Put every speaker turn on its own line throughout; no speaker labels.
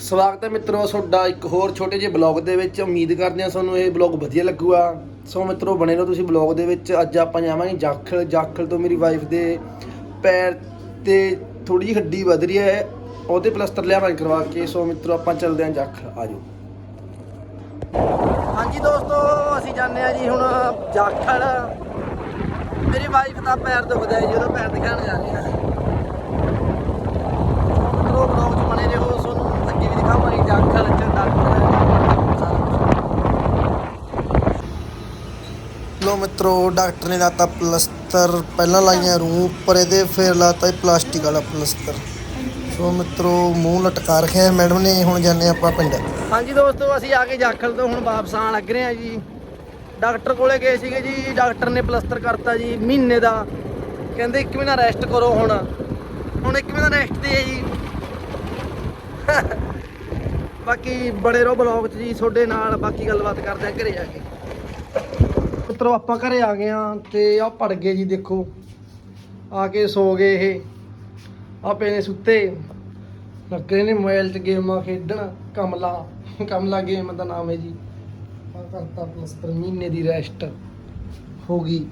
ਸਵਾਗਤ ਹੈ ਮਿੱਤਰੋ, ਤੁਹਾਡਾ ਇੱਕ ਹੋਰ ਛੋਟੇ ਜਿਹੇ ਬਲੌਗ ਦੇ ਵਿੱਚ। ਉਮੀਦ ਕਰਦੇ ਹਾਂ ਤੁਹਾਨੂੰ ਇਹ ਬਲੌਗ ਵਧੀਆ ਲੱਗੂਗਾ। ਸੋ ਮਿੱਤਰੋ, ਬਣੇ ਰਹੋ ਤੁਸੀਂ ਬਲੌਗ ਦੇ ਵਿੱਚ। ਅੱਜ ਆਪਾਂ ਜਾਵਾਂਗੇ ਜਾਖਲ। ਜਾਖਲ ਤੋਂ ਮੇਰੀ ਵਾਈਫ ਦੇ ਪੈਰ ਤੇ ਥੋੜੀ ਜਿਹੀ ਹੱਡੀ ਵੱਧ ਰਹੀ ਹੈ। ਉਹਦੇ ਪਲਸਤਰ ਲਿਆਵਾਂ ਕਰਵਾ ਕੇ। ਸੋ ਮਿੱਤਰੋ, ਆਪਾਂ ਚੱਲਦੇ ਹਾਂ ਜਾਖਲ। ਆਜੋ। ਹਾਂਜੀ ਦੋਸਤੋ, ਅਸੀਂ ਜਾਂਦੇ ਆ ਜੀ ਹੁਣ ਜਾਖਲ। ਮੇਰੀ ਵਾਈਫ ਦਾ ਪੈਰ ਦੁਖਦਾ ਹੈ ਜੀ, ਉਹਦਾ ਪੈਰ ਦਿਖਾਣ ਜਾਂਦੇ ਆ ਮਿੱਤਰੋ ਬਲੌਗ 'ਚ ਬਣੇ ਰਹੋ ਤੁਹਾਨੂੰ ਅੱਗੇ ਵੀ ਦਿਖਾਵਾਂਗੇ ਜਾਖਲ ਚ ਲੋ ਮਿੱਤਰੋ, ਡਾਕਟਰ ਨੇ ਲਾਤਾ ਪਲਸਤਰ। ਪਹਿਲਾਂ ਲਾਈਆਂ ਰੂ ਉੱਪਰ ਇਹਦੇ ਫਿਰ ਲਾਤਾ ਪਲਾਸਟਿਕ ਵਾਲਾ ਪਲਸਤਰ। ਸੋ ਮਿੱਤਰੋ, ਮੂੰਹ ਲਟਕਾ ਰੱਖਿਆ ਮੈਡਮ ਨੇ, ਹੁਣ ਜਾਂਦੇ ਆਪਾਂ ਪਿੰਡ। ਹਾਂਜੀ ਦੋਸਤੋ, ਅਸੀਂ ਆ ਕੇ ਜਾਖਲ ਤੋਂ ਹੁਣ ਵਾਪਸ ਆਣ ਲੱਗ ਰਹੇ ਆ ਜੀ। ਡਾਕਟਰ ਕੋਲੇ ਗਏ ਸੀਗੇ ਜੀ, ਡਾਕਟਰ ਨੇ ਪਲਸਤਰ ਕਰਤਾ ਜੀ ਮਹੀਨੇ ਦਾ। ਕਹਿੰਦੇ ਇੱਕ ਮਹੀਨਾ ਰੈਸਟ ਕਰੋ ਹੁਣ। ਹੁਣ ਇੱਕ ਮਹੀਨਾ ਰੈਸਟ ਤੇ ਹੈ ਜੀ। ਬਾਕੀ ਬੜੇ ਰਹੋ ਬਲੌਗ 'ਚ ਜੀ, ਤੁਹਾਡੇ ਨਾਲ ਬਾਕੀ ਗੱਲਬਾਤ ਕਰਦੇ ਆ ਘਰੇ ਜਾ ਕੇ। ਮਿੱਤਰੋ, ਆਪਾਂ ਘਰੇ ਆ ਗਏ ਆ ਤੇ ਆ ਪੜ ਗਏ ਜੀ, ਦੇਖੋ। ਆ ਕੇ ਸੋ ਗਏ ਇਹ। ਆਪੇ ਨੇ ਸੁੱਤੇ। ਲੱਗੇ ਨੇ ਮੋਬਾਈਲ 'ਚ ਗੇਮਾਂ ਖੇਡਣ। ਕਮਲਾ ਕਮਲਾ ਗੇਮ ਦਾ ਨਾਮ ਹੈ ਜੀ। ਆ ਕਰਤਾ ਪਲਸਤਰ ਮਹੀਨੇ ਦੀ ਰੈਸਟ ਹੋ ਗਈ।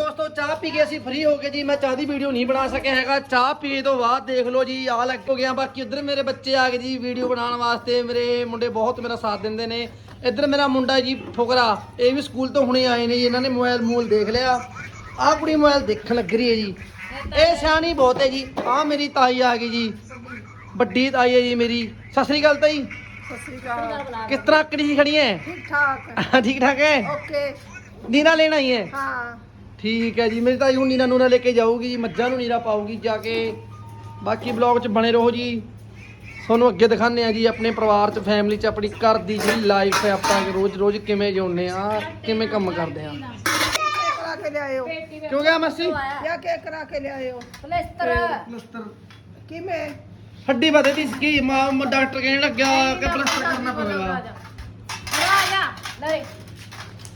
ਦੋਸਤੋ ਚਾਹ ਪੀ ਕੇ ਅਸੀਂ ਫ੍ਰੀ ਹੋ ਗਏ ਜੀ। ਮੈਂ ਚਾਹ ਦੀ ਵੀਡੀਓ ਨਹੀਂ ਬਣਾ ਸਕਿਆ ਹੈਗਾ। ਚਾਹ ਪੀ ਤੋਂ ਬਾਅਦ ਦੇਖ ਲਓ ਜੀ ਆ ਲੱਗ ਹੋ ਗਿਆ। ਬਾਕੀ ਉਧਰ ਮੇਰੇ ਬੱਚੇ ਆ ਗਏ ਜੀ ਵੀਡੀਓ ਬਣਾਉਣ ਵਾਸਤੇ। ਮੇਰੇ ਮੁੰਡੇ ਬਹੁਤ ਮੇਰਾ ਸਾਥ ਦਿੰਦੇ ਨੇ। ਇੱਧਰ ਮੇਰਾ ਮੁੰਡਾ ਜੀ ਫੁਕਰਾ ਇਹ ਵੀ ਸਕੂਲ ਤੋਂ ਹੁਣੇ ਆਏ ਨੇ ਜੀ। ਇਹਨਾਂ ਨੇ ਮੋਬਾਈਲ ਮੂਲ ਦੇਖ ਲਿਆ। ਆਹ ਕੁੜੀ ਮੋਬਾਈਲ ਦੇਖਣ ਲੱਗ ਰਹੀ ਹੈ ਜੀ। ਇਹ ਸਿਆਣੀ ਬਹੁਤ ਹੈ ਜੀ। ਆਹ ਮੇਰੀ ਤਾਈ ਆ ਗਈ ਜੀ। ਵੱਡੀ ਤਾਈ ਹੈ ਜੀ ਮੇਰੀ। ਸਤਿ ਸ੍ਰੀ ਅਕਾਲ ਤਾਈ। ਸਤਿ ਸ੍ਰੀ ਅਕਾਲ ਕਿਸ ਤਰ੍ਹਾਂ ਕੜੀ ਖੜੀ ਹੈ?
ਠੀਕ ਠਾਕ।
ਠੀਕ ਠਾਕ ਹੈ?
ਓਕੇ।
ਦੀਨਾ ਲੈਣਾ ਹੀ ਹੈ?
ਹਾਂ।
ਠੀਕ ਹੈ ਜੀ ਮੇਰੀ ਤਾਈ ਹੁਣ ਨੀਨਾ ਨੂਨਾ ਲੈ ਕੇ ਜਾਊਗੀ ਜੀ ਮੱਝਾਂ ਨੂੰ ਨੀਰਾ ਪਾਊਗੀ ਜਾ ਕੇ। ਬਾਕੀ ਬਲੌਗ 'ਚ ਬਣੇ ਰਹੋ ਜੀ। ਤੁਹਾਨੂੰ ਅੱਗੇ ਦਿਖਾਣੇ ਆ ਜੀ ਆਪਣੇ ਪਰਿਵਾਰ 'ਚ ਫੈਮਿਲੀ 'ਚ ਆਪਣੀ ਘਰ ਦੀ ਜਿਹੜੀ ਲਾਈਫ ਹੈ ਆਪਾਂ ਰੋਜ਼-ਰੋਜ਼ ਕਿਵੇਂ ਜਿਉਂਦੇ ਆ ਕਿਵੇਂ ਕੰਮ ਕਰਦੇ ਆ ਕਿਉਂ ਗਿਆ ਮਸੀ?
ਜਾਂ ਕੇ ਕਰਾ ਕੇ
ਲਿਆਇਓ
ਪਲਸਤਰ।
ਪਲਸਤਰ। ਕਿਵੇਂ?
ਹੱਡੀ ਵਧੇ ਦੀ ਸਕੀ ਮਾਂ ਡਾਕਟਰ ਕਹਿਣ ਲੱਗਾ ਕਿ ਪਲਸਤਰ ਕਰਨਾ ਪਵੇਗਾ।
ਆ ਜਾ ਲੈ।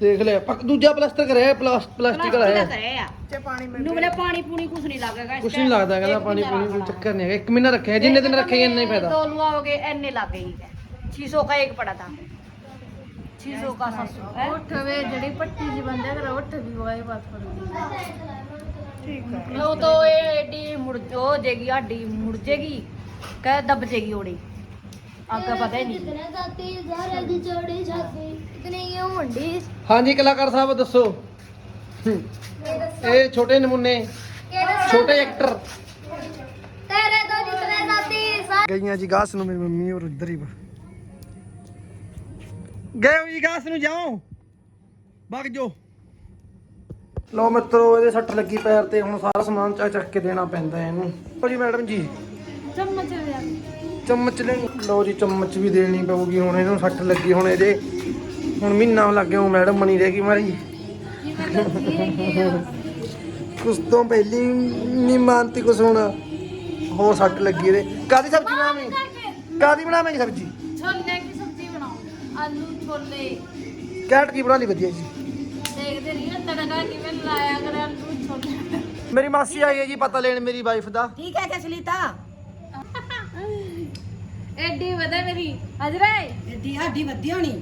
ਦੇਖ ਲੈ ਪੱਕ ਦੂਜਾ ਪਲਾਸਟਰ ਕਰਿਆ ਪਲਾਸ ਪਲਾਸਟਿਕ ਵਾਲਾ ਹੈ
ਕਰੇ ਆ
चे पानी में
ਨੂੰ ਬਲੇ ਪਾਣੀ ਪੂਣੀ ਕੁਛ ਨਹੀਂ ਲੱਗੇਗਾ
ਕੁਛ ਨਹੀਂ ਲੱਗਦਾ ਕਹਿੰਦਾ ਪਾਣੀ ਪੂਣੀ ਕੋਈ ਚੱਕਰ ਨਹੀਂ ਹੈਗਾ ਇੱਕ ਮਹੀਨਾ ਰੱਖਿਆ ਜਿੰਨੇ ਦਿਨ ਰੱਖੇਗਾ ਇੰਨਾ ਹੀ ਫਾਇਦਾ
दो लुआओगे एने लगेगी 600 का एक पड़ा था 600 का 700 है
ਉੱਠ ਵੇ ਜਿਹੜੀ ਪੱਟੀ ਜੀ ਬੰਦੇ ਕਰ ਉੱਠ ਵੀ ਹੋਏ ਬਸ
ठीक है
वो तो ये एडी मुड़ हो जाएगी हड्डी मुड़ जाएगी कह दब जाएगी ओड़ी आपका पता ही नहीं
ਇਤਨੇ ਜ਼ਾਤੀ ਜ਼ਾਰੇ ਦੀ ਚੋੜੀ ਛਾਤੀ
ਹਾਂਜੀ ਕਲਾਕਾਰ ਸਾਹਿਬ ਦੱਸੋ। ਇਹ ਛੋਟੇ ਨਮੂਨੇ ਛੋਟੇ ਐਕਟਰ
ਤੇਰੇ ਤੋਂ ਜਿਤਨੇ ਜ਼ਾਤੀ ਸਾਰੇ
ਗਈਆਂ ਜੀ ਗਾਸ ਨੂੰ ਮੇਰੀ ਮੰਮੀ ਔਰ ਉਧਰ ਹੀ ਗਏ ਹੋ ਜੀ ਗਾਸ ਨੂੰ ਜਾਓ। ਵਗ ਜੋ ਲੋ ਮਿੱਤਰੋ ਇਹਦੇ ਸੱਟ ਲੱਗੀ ਪੈਰ ਤੇ ਹੁਣ ਸਾਰਾ ਸਮਾਨ ਚੱਕ ਚੱਕ ਕੇ ਦੇਣਾ ਪੈਂਦਾ ਹੈ ਇਹਨੂੰ। ਲਓ ਜੀ ਮੈਡਮ ਜੀ।
ਚਮਚ ਲਿਆ।
ਚਮਚ ਲੈ ਲਓ ਜੀ ਚਮਚ ਵੀ ਦੇਣੀ ਪਊਗੀ ਹੁਣ ਇਹਨੂੰ ਸੱਟ ਲੱਗੀ ਹੁਣ ਇਹਦੇ ਹੁਣ ਮਹੀਨਾ ਲੱਗ ਗਿਆ ਮੈਡਮ ਬਣੀ ਰਹਿ ਗਈ ਮਾਰੀ ਕੁਛ ਤੋਂ ਪਹਿਲੀ ਨਹੀਂ ਮਾਨਤੀ ਕੁਛ ਹੁਣ ਹੋਰ ਸੱਟ ਲੱਗੀ ਇਹਦੇ। ਕਾਦੀ ਸਬਜ਼ੀ ਬਣਾਵੇਂ? ਕਾਦੀ ਬਣਾਵੇਂਗੇ ਸਬਜ਼ੀ?
ਛੋਲੇ ਦੀ ਸਬਜ਼ੀ ਬਣਾਓ। ਆਲੂ ਛੋਲੇ।
ਕੈਟ ਕੀ ਬਣਾ ਲਈ ਵਧੀਆ ਜੀ?
ਦੇਖਦੇ ਨਹੀਂ ਤੜਕਾ ਕਿਵੇਂ ਲਾਇਆ ਕਰ ਆਲੂ ਛੋਲੇ।
ਮੇਰੀ ਮਾਸੀ ਆਈ ਹੈ ਜੀ ਪਤਾ ਲੈਣ ਮੇਰੀ ਵਾਈਫ ਦਾ।
ਠੀਕ ਹੈ ਜਸਲੀਤਾ
ਐਡੀ ਵਧਾ ਮੇਰੀ। ਅਜਰੇ
ਐਡੀ ਆਡੀ ਵਧਿਆ ਨਹੀਂ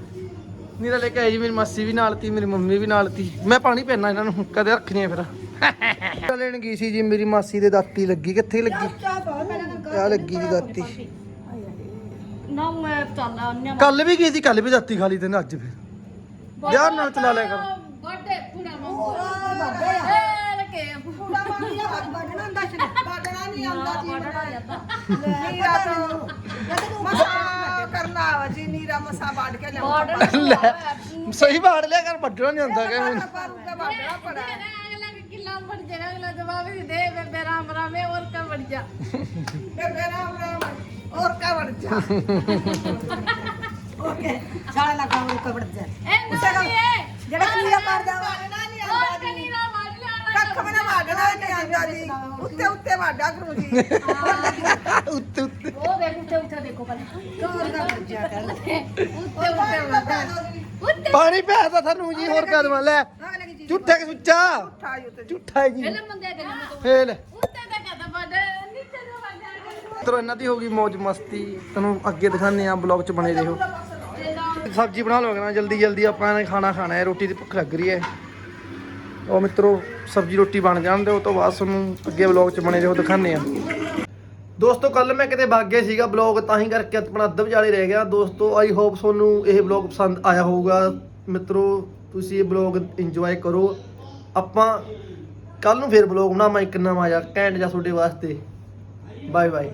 ਨਹੀਂ ਤਾਂ ਲੈ ਕੇ ਆਈ ਜੀ ਮੇਰੀ ਮਾਸੀ ਵੀ ਨਾਲ ਤੀ ਮੇਰੀ ਮੰਮੀ ਵੀ ਨਾਲ ਤੀ। ਮੈਂ ਪਾਣੀ ਪੈਣਾ ਇਹਨਾਂ ਨੂੰ ਕਦੇ ਰੱਖਣੀ ਫਿਰ। ਚਾਹ ਲੈਣ ਗਈ ਸੀ ਜੀ ਮੇਰੀ ਮਾਸੀ ਦੇ ਦਾਤੀ ਲੱਗੀ। ਕਿੱਥੇ ਲੱਗੀ? ਆ ਲੱਗੀ ਜੀ ਦਾਤੀ। ਕੱਲ ਵੀ ਗਈ ਸੀ ਕੱਲ ਵੀ ਦਾਤੀ ਖਾਲੀ ਤੇ ਅੱਜ ਫਿਰ। ਯਾਰ ਨਾਲ ਚਲਾ ਲਿਆ ਕਰ।
ਬਰਥਡੇ ਪੂਰਾ ਮੰਗੋ
ਕੇ ਪੂਰਾ ਪਾਣੀ ਦਾ ਵੱਢਣਾ ਹੁੰਦਾ ਸੀ ਵੱਢਣਾ ਨਹੀਂ ਆਉਂਦਾ ਜੀ
ਵੱਢਣਾ ਜਾਂਦਾ
ਲੈ ਰਾਤ ਨੂੰ ਜਦ ਤੂੰ। ਮਸਾ ਭਰਾਵਾ ਜੀ ਨੀਰਾ ਮਸਾ ਬਾੜ ਕੇ ਲਿਆਉਂਦਾ
ਲੈ
ਸਹੀ ਬਾੜ ਲਿਆ ਕਰ ਵੱਡਣਾ ਨਹੀਂ ਹੁੰਦਾ ਕਿ
ਹੁਣ ਬਾਰੂਗਾ ਬਾੜਨਾ ਪੜਾ ਬੇਬੇ ਰਾਮ ਰਾਮ ਔਰ ਕਾ ਵੜ ਜਾ ਓਕੇ ਸਾਲਾ ਲਗਾ ਉਹ ਕਾ ਵੜ ਜਾ ਜਿਹੜਾ ਨੀਰਾ
ਕਰਦਾ ਵਾ
ਕੱਖ ਮਨਾ ਮਾਗਣਾ ਨਹੀਂ ਆਂਦਾ ਜੀ ਉੱਤੇ ਉੱਤੇ ਵਾਡਾ ਕਰੂ ਜੀ
ਉੱਤੇ ਉੱਤੇ ਪਾਣੀ ਪੈ ਤਾਂ ਜੀ ਹੋਰ ਕਦਮਾਂ ਲੈ ਝੂਠਾ ਕਿ ਸੁੱਚਾ? ਝੂਠਾ ਜੀ ਫੇਲ। ਤਰ ਇਹਨਾਂ ਦੀ ਹੋ ਗਈ ਮौज ਮਸਤੀ। ਤੁਹਾਨੂੰ ਅੱਗੇ ਦਿਖਾਉਂਦੇ ਆ ਬਲੌਗ ਚ ਬਣੇ ਰਹੋ। ਸਬਜ਼ੀ ਬਣਾ ਲਵਾਂਗੇ ਨਾ ਜਲਦੀ ਜਲਦੀ। ਆਪਾਂ ਨੇ ਖਾਣਾ ਖਾਣਾ ਹੈ ਰੋਟੀ ਦੀ ਭੁੱਖ ਲੱਗ ਰਹੀ ਹੈ। ਉਹ ਮਿੱਤਰੋ ਸਬਜ਼ੀ ਰੋਟੀ ਬਣ ਜਾਣ ਦੇ ਉਹ ਤੋਂ ਬਾਅਦ ਤੁਹਾਨੂੰ ਅੱਗੇ ਬਲੌਗ ਚ ਬਣੇ ਰਹੋ ਦਿਖਾਣੇ ਆ ਦੋਸਤੋ ਕੱਲ ਮੈਂ ਕਿਤੇ ਵਗ ਗਿਆ ਸੀਗਾ ਬਲੌਗ ਤਾਂ ਹੀ ਕਰਕੇ ਆਪਣਾ ਅੱਧ ਵਿਚਾਲੇ ਰਹਿ ਗਿਆ। ਦੋਸਤੋ ਆਈ ਹੋਪ ਤੁਹਾਨੂੰ ਇਹ ਬਲੌਗ ਪਸੰਦ ਆਇਆ ਹੋਊਗਾ। ਮਿੱਤਰੋ, ਤੁਸੀਂ ਇਹ ਬਲੌਗ ਇੰਜੋਏ ਕਰੋ। ਆਪਾਂ ਕੱਲ ਨੂੰ ਫੇਰ ਬਲੌਗ ਬਣਾਵਾਂ ਇੱਕ ਨਵਾਂ ਜਿਹਾ, ਘੈਂਟ ਜਾਂ ਤੁਹਾਡੇ ਵਾਸਤੇ। Bye bye